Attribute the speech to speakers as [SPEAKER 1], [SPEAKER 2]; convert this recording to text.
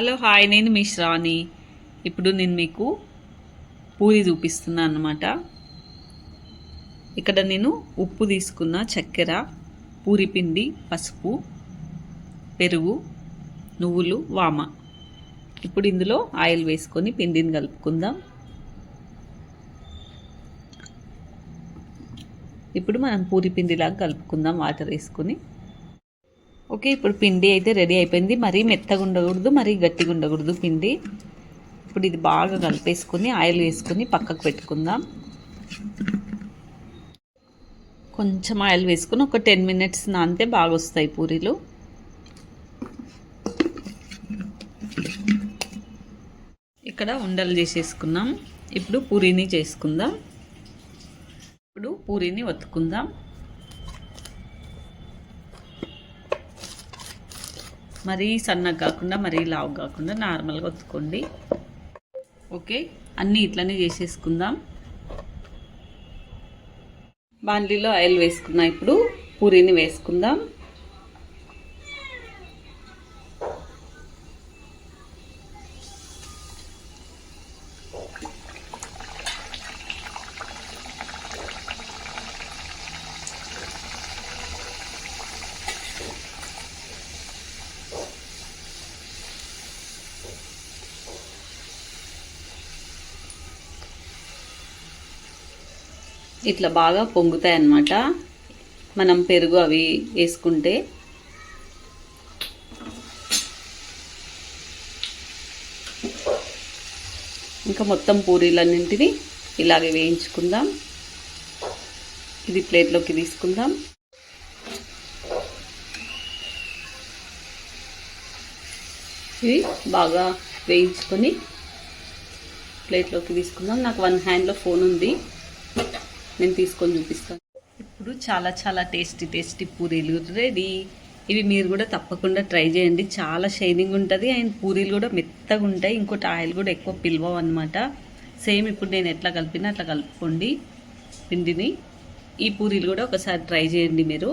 [SPEAKER 1] Hello hi నేను మీ శ్రావణి. ఇప్పుడు నేను మీకు పూరి చూపిస్తున్నాను అనమాట ఇక్కడ నేను ఉప్పు తీసుకున్న చక్కెర పూరి పిండి పసుపు పెరుగు నువ్వులు వామ. ఇప్పుడు ఇందులో ఆయిల్ వేసుకొని పిండిని కలుపుకుందాం. ఇప్పుడు మనం పూరి పిండిలాగా కలుపుకుందాం వాటర్ వేసుకొని. ఓకే ఇప్పుడు పిండి అయితే రెడీ అయిపోయింది. మరీ మెత్తగా ఉండకూడదు మరీ గట్టిగా ఉండకూడదు పిండి. ఇప్పుడు ఇది బాగా కలిపేసుకొని ఆయిల్ వేసుకొని పక్కకు పెట్టుకుందాం. కొంచెం ఆయిల్ వేసుకుని ఒక టెన్ మినిట్స్ నానితే బాగా వస్తాయి పూరీలు. ఇక్కడ ఉండలు చేసేసుకున్నాం. ఇప్పుడు పూరీని చేసుకుందాం. ఇప్పుడు పూరీని వత్తుకుందాం. మరీ సన్నగా కాకుండా మరీ లావు కాకుండా నార్మల్గా ఒత్తుకోండి. ఓకే? అన్నీ ఇట్లనే చేసేసుకుందాం. బాండ్లీలో ఆయిల్ వేసుకున్నా ఇప్పుడు పూరీని వేసుకుందాం. ఇట్లా బాగా పొంగుతాయి అన్నమాట. మనం పెరుగు అవి వేసుకుంటే. ఇంకా మొత్తం పూరీలన్నింటినీ ఇలాగే వేయించుకుందాం. ఇది ప్లేట్లోకి తీసుకుందాం. ఇవి బాగా వేయించుకొని ప్లేట్లోకి తీసుకుందాం. నాకు వన్ హ్యాండ్లో ఫోన్ ఉంది. నేను తీసుకొని చూపిస్తాను. ఇప్పుడు చాలా చాలా టేస్టీ టేస్టీ పూరీలు రెడీ. ఇవి మీరు కూడా తప్పకుండా ట్రై చేయండి. చాలా షైనింగ్ ఉంటుంది. అండ్ పూరీలు కూడా మెత్తగా ఉంటాయి. ఇంకోటి ఆయిల్ కూడా ఎక్కువ పిలవవు అనమాట సేమ్ ఇప్పుడు నేను ఎట్లా కలిపినా అట్లా కలుపుకోండి పిండిని. ఈ పూరీలు కూడా ఒకసారి ట్రై చేయండి మీరు.